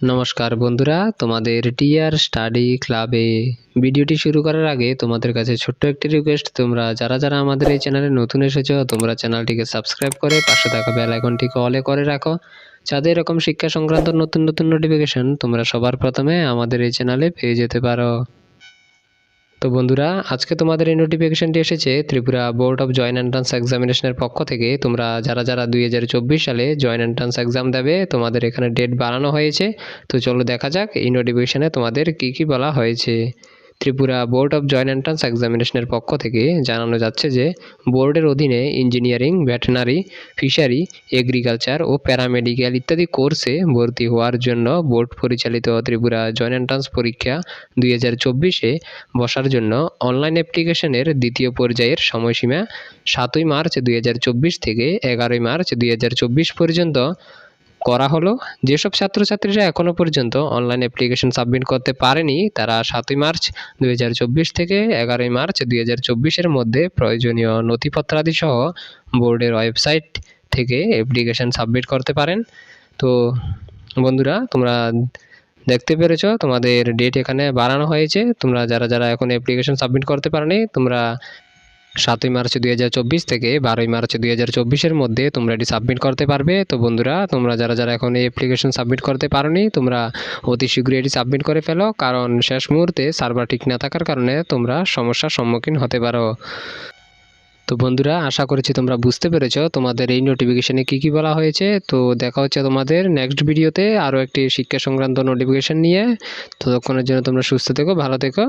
নমস্কার বন্ধুরা, তোমাদের টিআর স্টাডি ক্লাবে ভিডিওটি শুরু করার আগে তোমাদের কাছে ছোট্ট একটি রিকোয়েস্ট তোমরা যারা যারা আমাদের এই চ্যানেলে নতুন এসেছ, তোমরা চ্যানেলটিকে সাবস্ক্রাইব করে পাশে থাকা বেল আইকনটিকে অলে করে রাখো। যাতে এরকম শিক্ষা সংক্রান্ত নতুন নতুন নোটিফিকেশন তোমরা সবার প্রথমে আমাদের এই চ্যানেলে পেয়ে যেতে পারো। তো বন্ধুরা, আজকে তোমাদের এই নোটিফিকেশানটি এসেছে Tripura board of joint entrance এক্সামিনেশনের পক্ষ থেকে। তোমরা যারা যারা দুই হাজার চব্বিশ সালে জয়েন্ট এন্ট্রান্স এক্সাম দেবে, তোমাদের এখানে ডেট বাড়ানো হয়েছে। তো চলো দেখা যাক এই নোটিফিকেশানে তোমাদের কি কি বলা হয়েছে। Tripura board of joint entrance এক্সামিনেশনের পক্ষ থেকে জানানো যাচ্ছে যে, বোর্ডের অধীনে ইঞ্জিনিয়ারিং ভেটেনারি ফিশারি, এগ্রিকালচার ও প্যারামেডিক্যাল ইত্যাদি কোর্সে ভর্তি হওয়ার জন্য বোর্ড পরিচালিত ত্রিপুরা জয়েন্ট এন্ট্রান্স পরীক্ষা দুই হাজার চব্বিশে বসার জন্য অনলাইন অ্যাপ্লিকেশনের দ্বিতীয় পর্যায়ের সময়সীমা সাতই মার্চ দুই হাজার চব্বিশ থেকে এগারোই মার্চ দুই হাজার চব্বিশ পর্যন্ত করা হলো। যেসব ছাত্রছাত্রীরা এখনও পর্যন্ত অনলাইন অ্যাপ্লিকেশন সাবমিট করতে পারেনি, তারা সাতই মার্চ দুই হাজার চব্বিশ থেকে এগারোই মার্চ দুই চব্বিশের মধ্যে প্রয়োজনীয় নথিপত্রাদি সহ বোর্ডের ওয়েবসাইট থেকে অ্যাপ্লিকেশন সাবমিট করতে পারেন। তো বন্ধুরা, তোমরা দেখতে পেরেছ, তোমাদের ডেট এখানে বাড়ানো হয়েছে। তোমরা যারা যারা এখন অ্যাপ্লিকেশন সাবমিট করতে পারোনি, তোমরা সাতই মার্চ দুই হাজার চব্বিশ থেকে বারোই মার্চ দুই হাজার চব্বিশের মধ্যে তোমরা এটি সাবমিট করতে পারবে। তো বন্ধুরা, তোমরা যারা যারা এখন এই অ্যাপ্লিকেশন সাবমিট করতে পারোনি, তোমরা অতি শীঘ্রই এটি সাবমিট করে ফেলো, কারণ শেষ মুহূর্তে সার্ভার ঠিক না থাকার কারণে তোমরা সমস্যার সম্মুখীন হতে পারো। তো বন্ধুরা, আশা করছি তোমরা বুঝতে পেরেছ তোমাদের এই নোটিফিকেশনে কী কী বলা হয়েছে। তো দেখা হচ্ছে তোমাদের নেক্সট ভিডিওতে আরও একটি শিক্ষা সংক্রান্ত নোটিফিকেশন নিয়ে। ততক্ষণের জন্য তোমরা সুস্থ থেকো, ভালো থেকো।